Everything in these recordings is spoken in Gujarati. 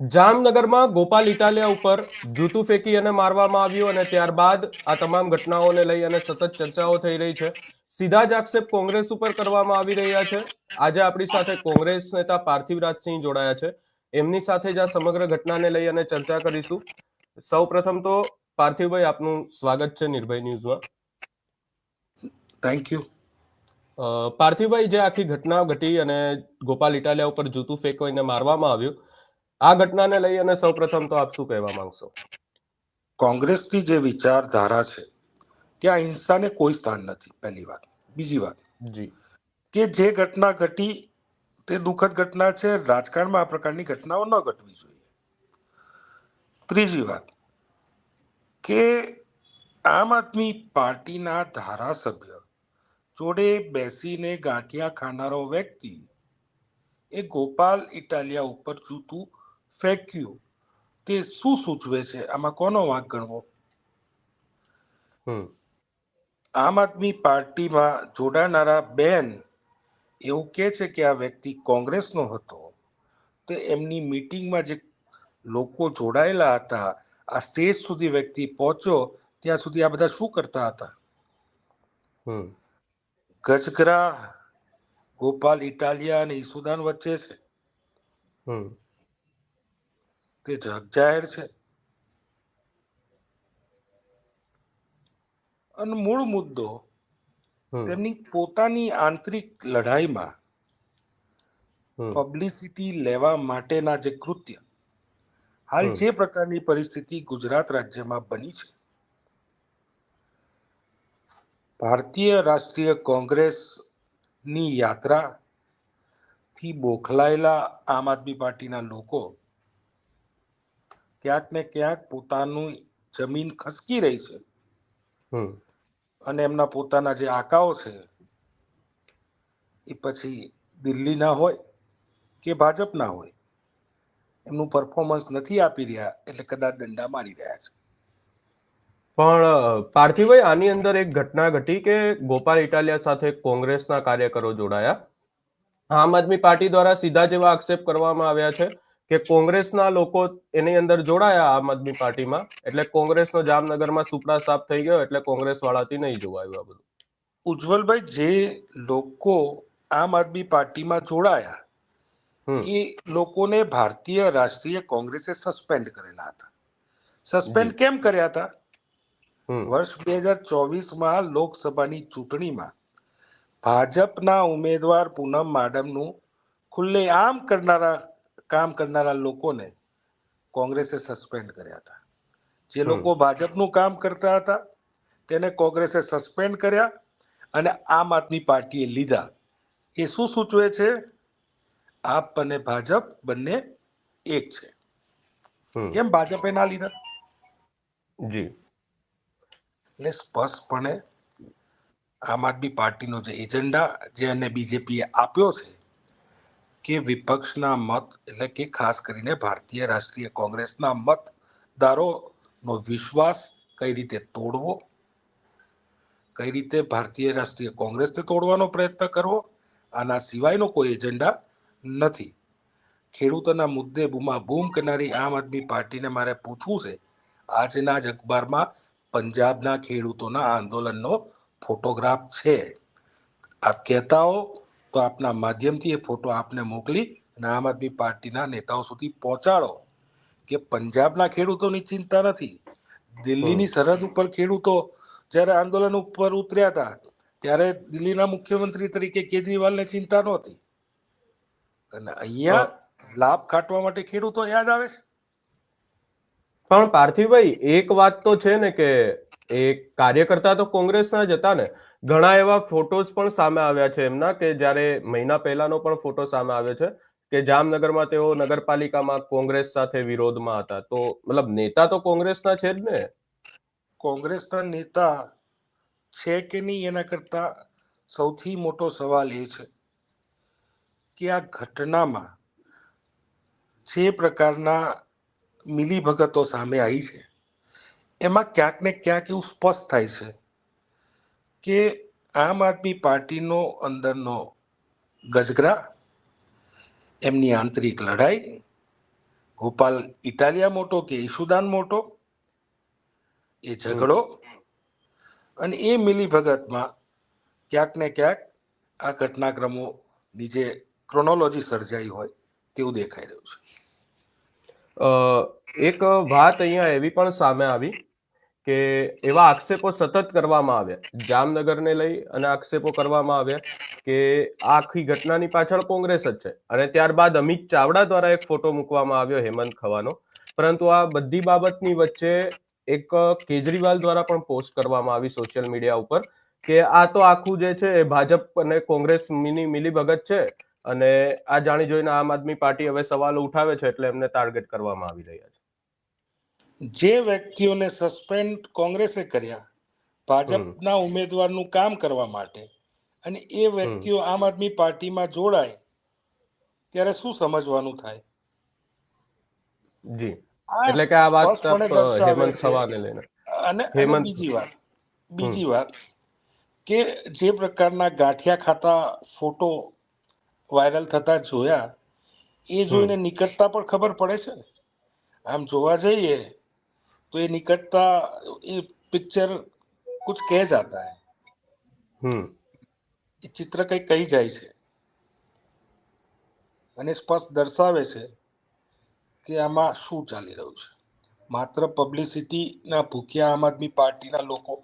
જામનગરમાં ગોપાલ ઇટાલિયા ઉપર જૂતું ફેંકી અને મારવામાં આવ્યું અને ત્યારબાદ આ તમામ ઘટનાઓને લઈ અને સતત ચર્ચાઓ થઈ રહી છે. સીધા જ આક્ષેપ કોંગ્રેસ ઉપર કરવામાં આવી રહ્યા છે. આજે આપણી સાથે કોંગ્રેસ નેતા પાર્થિવ રાજસિંહ જોડાયા છે. એમની સાથે જ આ સમગ્ર ઘટનાને લઈ અને ચર્ચા કરીશું. સૌ પ્રથમ તો પાર્થિવભાઈ આપનું સ્વાગત છે નિર્ભય ન્યૂઝમાં. થેન્ક યુ પાર્થિવભાઈ જે આખી ઘટના ઘટી અને ગોપાલ ઇટાલિયા ઉપર જૂતું ફેંકવાઈને મારવામાં આવ્યું આ ઘટનાને લઈ અને સૌપ્રથમ તો આપ શું કહેવા માંગશો? કોંગ્રેસની જે વિચારધારા છે ત્યાં હિંસાને કોઈ સ્થાન નથી પહેલી વાત. બીજી વાત જી. કે જે ઘટના ઘટી તે દુઃખદ ઘટના છે રાજકારણમાં આ પ્રકારની ઘટનાઓ ન ઘટવી જોઈએ. ત્રીજી વાત કે આમ આદમી પાર્ટીના ધારાસભ્ય જોડે બેસીને ગાંઠિયા ખાનારો વ્યક્તિ એ ગોપાલ ઇટાલિયા ઉપર જૂતું ફેંક્યું તે શું સૂચવે છે? આમાં કોનો વાંક ગણવો આમ આદમી પાર્ટીમાં જોડાનારા બેન એવું કહે છે કે આ વ્યક્તિ કોંગ્રેસનો હતો. તો એમની મીટિંગમાં જે લોકો જોડાયેલા હતા આ સ્ટેજ સુધી વ્યક્તિ પહોંચ્યો ત્યાં સુધી આ બધા શું કરતા હતા? હમ. ગજગરા ગોપાલ ઇટાલિયા અને ઈસુદાન વચ્ચે છે. હમ. તે જગ જાહેર છે. અને મૂળ મુદ્દો તેમની પોતાની આંતરિક લડાઈમાં પબ્લિસિટી લેવા માટેના જે કૃત્ય હાલ જે પ્રકારની પરિસ્થિતિ ગુજરાત રાજ્યમાં બની છે. ભારતીય રાષ્ટ્રીય કોંગ્રેસની યાત્રા થી બોખલાયેલા આમ આદમી પાર્ટીના લોકો ક્યાંક ને ક્યાંક પોતાનું જમીન ખસકી રહી છે. હમ. અને એમના પોતાના જે આકાઓ છે એ પછી દિલ્હીના હોય કે ભાજપના હોય એમનું પરફોર્મન્સ નથી આપી રહ્યા એટલે કદાચ દંડા મારી રહ્યા છે. પણ પાર્થિવભાઈ આની અંદર એક ઘટના ઘટી કે ગોપાલ ઇટાલિયા સાથે કોંગ્રેસના કાર્યકરો જોડાયા? આમ આદમી પાર્ટી દ્વારા સીધા જેવા આક્ષેપ કરવામાં આવ્યા છે. કે કોંગ્રેસના લોકો એની અંદર જોડાયા આમ આદમી પાર્ટીમાં એટલે કોંગ્રેસનો જામનગરમાં સુપડા સાફ થઈ ગયો એટલે કોંગ્રેસ વાળાથી નહીં જોવાયું આ બધું. ઉજ્જવલભાઈ જે લોકો આમ આદમી પાર્ટીમાં જોડાયા એ લોકોને ભારતીય રાષ્ટ્રીય કોંગ્રેસે સસ્પેન્ડ કરેલા હતા. સસ્પેન્ડ કેમ કર્યા હતા? વર્ષ બે હજાર ચોવીસમાં લોકસભાની ચૂંટણીમાં ભાજપના ઉમેદવાર પૂનમ માડમનું ખુલ્લેઆમ કરનારા કામ કરનારા લોકોને કોંગ્રેસે સસ્પેન્ડ કર્યા હતા. જે. લોકો ભાજપનું કામ કરતા હતા તેને કોંગ્રેસે સસ્પેન્ડ કર્યા અને આમ આદમી પાર્ટીએ લીધા. એ શું સૂચવે છે? આપ અને ભાજપ બંને એક છે. કેમ ભાજપે ના લીધા? જી. એટલે સ્પષ્ટપણે આમ આદમી પાર્ટીનો જે એજન્ડા જે એને બીજેપીએ આપ્યો છે કે વિપક્ષના મત, એટલે કે ખાસ કરીને ભારતીય રાષ્ટ્રીય કોંગ્રેસના મતદારોનો વિશ્વાસ કઈ રીતે તોડવો? કઈ રીતે ભારતીય રાષ્ટ્રીય કોંગ્રેસને તોડવાનો પ્રયત્ન કરવો? આના સિવાયનો કોઈ એજન્ડા નથી. ખેડૂતોના મુદ્દે બૂમા બૂમ કરનારી આમ આદમી પાર્ટીને મારે પૂછવું છે, આજના જ અખબારમાં પંજાબના ખેડૂતોના આંદોલનનો ફોટોગ્રાફ છે. આપ કહેતા હો તો આપના માધ્યમથી એ ફોટો આપને મોકલી અને આમ આદમી પાર્ટીના નેતાઓ સુધી પહોંચાડો. કે પંજાબના ખેડૂતોની ચિંતા નથી. દિલ્હીની સરહદ ઉપર ખેડૂતો જ્યારે આંદોલન ઉપર ઉતર્યા હતા ત્યારે દિલ્હીના મુખ્યમંત્રી તરીકે કેજરીવાલને ચિંતા નહોતી. અને અહીંયા લાભ કાટવા માટે ખેડૂતો યાદ આવે છે. પણ પાર્થિવભાઈ એક વાત તો છે ને કે એ કાર્યકર્તા તો કોંગ્રેસના જ હતા ને. ઘણા એવા ફોટોઝ પણ સામે આવ્યા છે એમના કે જ્યારે મહિના પહેલાનો પણ ફોટો સામે આવ્યો છે કે જામનગરમાં તેઓ નગરપાલિકામાં કોંગ્રેસ સાથે વિરોધમાં હતા. તો મતલબ નેતા તો કોંગ્રેસના છે જ ને. કોંગ્રેસના નેતા છે કે નહીં એના કરતા સૌથી મોટો સવાલ એ છે કે આ ઘટનામાં જે પ્રકારના મિલીભગતો સામે આવી છે એમાં ક્યાંક ને ક્યાંક એવું સ્પષ્ટ થાય છે કે આમ આદમી પાર્ટીનો અંદરનો ગજગરા, એમની આંતરિક લડાઈ, ગોપાલ ઇટાલિયા મોટો કે ઈશુદાન મોટો, એ ઝઘડો અને એ મિલીભગતમાં ક્યાંક ને ક્યાંક આ ઘટનાક્રમોની જે ક્રોનોલોજી સર્જાઈ હોય તેવું દેખાઈ રહ્યું છે. એક વાત અહીંયા એવી પણ સામે આવી કે એવા આક્ષેપો સતત કરવામાં આવ્યા. જામનગરને લઈ અને આક્ષેપો કરવામાં આવ્યા કે આખી ઘટનાની પાછળ કોંગ્રેસ જ છે. અને ત્યારબાદ અમિત ચાવડા દ્વારા એક ફોટો મૂકવામાં આવ્યો, હેમંત ખવાનો. પરંતુ આ બધી બાબતની વચ્ચે એક કેજરીવાલ દ્વારા પણ પોસ્ટ કરવામાં આવી સોશિયલ મીડિયા ઉપર કે આ તો આખું જે છે એ ભાજપ અને કોંગ્રેસ મિની મિલીભગત છે. અને આ જાણી જોઈને આમ આદમી પાર્ટી હવે સવાલો ઉઠાવે છે એટલે એમને ટાર્ગેટ કરવામાં આવી રહ્યા છે. જે વ્યક્તિઓને સસ્પેન્ડ કોંગ્રેસે કર્યા ભાજપના ઉમેદવારનું કામ કરવા માટે અને એ વ્યક્તિઓ આમ આદમી પાર્ટીમાં જોડાય ત્યારે શું સમજવાનું થાય? જી. એટલે કે આ વાત હેમંત સવાને લઈને. અને અને બીજી વાત બીજી વાત કે જે પ્રકારના ગાંઠિયા ખાતા ફોટો વાયરલ થતા જોયા એ જોઈને નિકટતા પણ ખબર પડે છે? ને આમ જોવા જઈએ તો એ निकटता એ પિક્ચર कुछ કહે જાતા હે હમ એ ચિત્ર કંઈ કહી જાય છે અને સ્પષ્ટ દર્શાવે છે કે આમાં શું ચાલી રહ્યું છે માત્ર પબ્લિસિટીના ભૂખ્યા આમ આદમી પાર્ટીના લોકો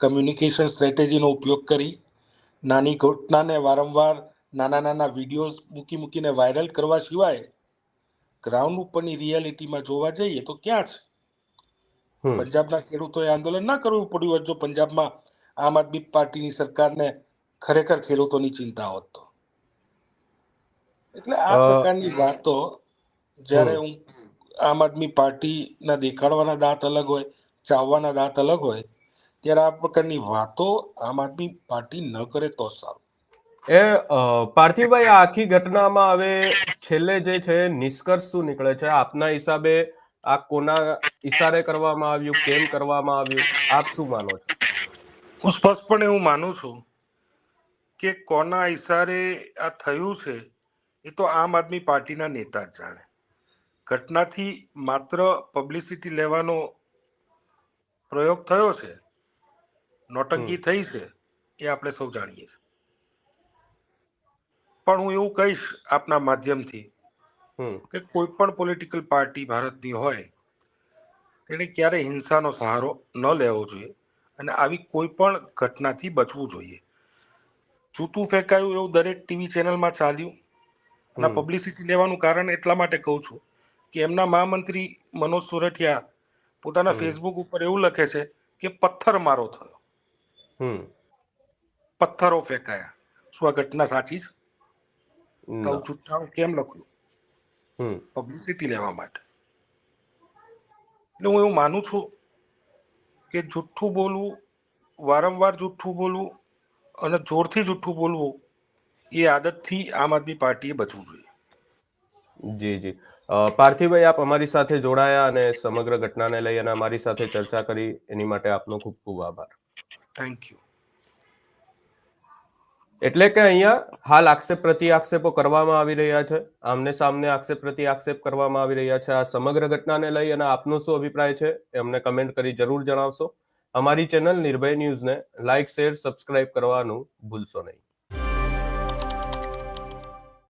કમ્યુનિકેશન સ્ટ્રેટેજીનો ઉપયોગ કરી નાની ઘટનાને વારંવાર નાના નાના વિડીયોઝ મૂકી મૂકીને વાયરલ કરવા સિવાય ગ્રાઉન્ડ ઉપરની રિયાલિટીમાં જોવા જઈએ તો ક્યાં છે પંજાબના ખેડૂતોએ આંદોલન ના કરવું પડ્યું હોત જો પંજાબમાં આમ આદમી પાર્ટીની સરકારને ખરેખર ખેડૂતોની ચિંતા હોત તો. એટલે આ પ્રકારની વાતો જ્યારે હું આમ આદમી પાર્ટીના દેખાડવાના દાંત અલગ હોય ચાવવાના દાંત અલગ હોય ત્યારે આ પ્રકારની વાતો આમ આદમી પાર્ટી ન કરે તો સારું. એ પાર્થિવભાઈ આખી ઘટનામાં હવે છેલ્લે જે છે નિષ્કર્ષ શું નીકળે છે? આપના હિસાબે આ કોના ઈશારે કરવામાં આવ્યું કેમ કરવામાં આવ્યું આપ શું માનો છો? હું સ્પષ્ટપણે હું માનું છું કે કોના ઈશારે આ થયું છે એ તો આમ આદમી પાર્ટીના નેતા જ જાણે. ઘટનાથી માત્ર પબ્લિસિટી લેવાનો પ્રયોગ થયો છે નોટંકી થઈ છે એ આપણે સૌ જાણીએ છીએ. પણ હું એવું કહીશ આપના માધ્યમથી કે કોઈ પણ પોલિટિકલ પાર્ટી ભારતની હોય તેણે ક્યારેય હિંસાનો સહારો ન લેવો જોઈએ અને આવી કોઈ પણ ઘટનાથી બચવું જોઈએ. જૂતું ફેંકાયું એવું દરેક ટીવી ચેનલમાં ચાલ્યું. અને પબ્લિસિટી લેવાનું કારણ એટલા માટે કહું છું કે એમના મહામંત્રી મનોજ સુરઠિયા પોતાના ફેસબુક ઉપર એવું લખે છે કે પથ્થર મારો થયો. હમ. પથ્થરો ફેંકાયા. શું આ ઘટના સાચી છે? કેમ લખ્યું? હમ. પબ્લિસિટી લેવા માટે. એટલે હું એવું માનું છું કે જુઠ્ઠું બોલવું વારંવાર જુઠ્ઠું બોલવું અને જોરથી જુઠ્ઠું બોલવું એ આદતથી આમ આદમી પાર્ટીએ બચવું જોઈએ. જી જી. પાર્થિવભાઈ આપ અમારી સાથે જોડાયા અને સમગ્ર ઘટનાને લઈ અને અમારી સાથે ચર્ચા કરી. એની માટે આપનો ખૂબ ખૂબ આભાર. થેન્ક યુ એટલે કે અહીંયા હાલ આક્ષેપ પ્રતિ આક્ષેપો કરવામાં આવી રહ્યા છે. આમને સામને આક્ષેપ પ્રતિ આક્ષેપ કરવામાં આવી રહ્યા છે. આ સમગ્ર ઘટનાને લઈ અને આપનો શું અભિપ્રાય છે એ અમને કમેન્ટ કરી જરૂર જણાવશો. અમારી ચેનલ નિર્ભય ન્યૂઝને લાઇક શેર, સબસ્ક્રાઇબ કરવાનું ભૂલશો નહીં.